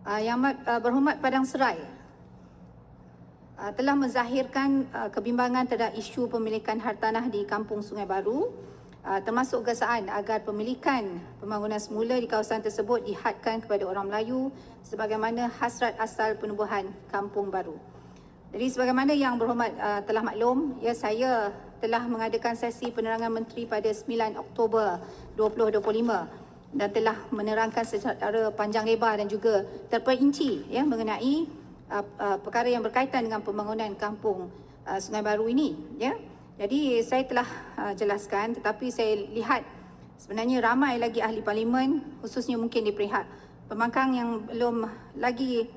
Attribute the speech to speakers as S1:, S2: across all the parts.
S1: Uh, yang uh, berhormat Padang Serai uh, telah menzahirkan uh, kebimbangan terhadap isu pemilikan hartanah di Kampung Sungai Baru uh, termasuk gesaan agar pemilikan pembangunan semula di kawasan tersebut dihadkan kepada orang Melayu sebagaimana hasrat asal penubuhan Kampung Baru. Jadi sebagaimana yang berhormat uh, telah maklum, ya saya telah mengadakan sesi penerangan menteri pada 9 Oktober 2025 dan telah menerangkan secara panjang lebar dan juga terperinci ya mengenai uh, uh, perkara yang berkaitan dengan pembangunan kampung uh, Sungai Baru ini ya. Jadi saya telah uh, jelaskan tetapi saya lihat sebenarnya ramai lagi ahli parlimen khususnya mungkin di Perihal pemangkang yang belum lagi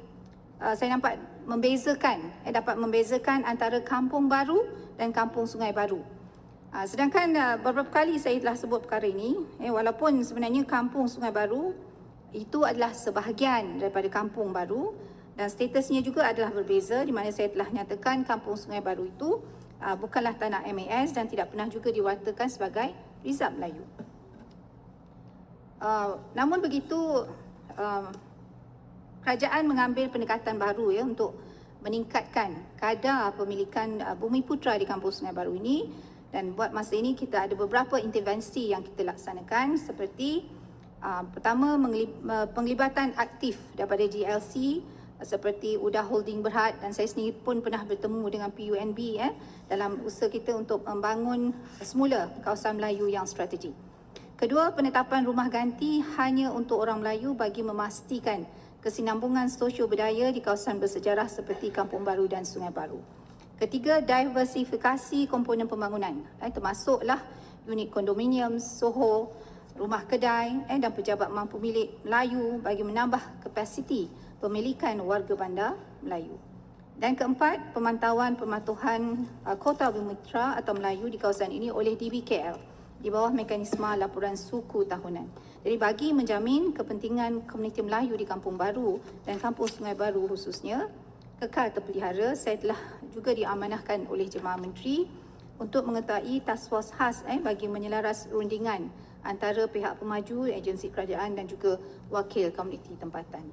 S1: uh, saya nampak membezakan eh, dapat membezakan antara kampung baru dan kampung Sungai Baru. Uh, sedangkan uh, beberapa kali saya telah sebut perkara ini, eh, walaupun sebenarnya kampung Sungai Baru itu adalah sebahagian daripada kampung baru dan statusnya juga adalah berbeza di mana saya telah nyatakan kampung Sungai Baru itu uh, bukanlah tanah MAS dan tidak pernah juga diwartakan sebagai Rizab Melayu. Uh, namun begitu, kerajaan mengambil pendekatan baru ya untuk meningkatkan kadar pemilikan uh, bumi putra di kampung Sungai Baru ini dan buat masa ini kita ada beberapa intervensi yang kita laksanakan seperti uh, pertama penglibatan aktif daripada GLC uh, seperti Udah Holding Berhad dan saya sendiri pun pernah bertemu dengan PUNB eh, dalam usaha kita untuk membangun semula kawasan Melayu yang strategi. Kedua, penetapan rumah ganti hanya untuk orang Melayu bagi memastikan kesinambungan sosio budaya di kawasan bersejarah seperti Kampung Baru dan Sungai Baru. Ketiga, diversifikasi komponen pembangunan eh, termasuklah unit kondominium, soho, rumah kedai eh, dan pejabat mampu milik Melayu bagi menambah kapasiti pemilikan warga bandar Melayu. Dan keempat, pemantauan pematuhan uh, kota Bumitra atau Melayu di kawasan ini oleh DBKL di bawah mekanisme laporan suku tahunan. Jadi bagi menjamin kepentingan komuniti Melayu di Kampung Baru dan Kampung Sungai Baru khususnya, kekal terpelihara, saya telah juga diamanahkan oleh Jemaah Menteri untuk mengetahui task force khas eh, bagi menyelaras rundingan antara pihak pemaju, agensi kerajaan dan juga wakil komuniti tempatan.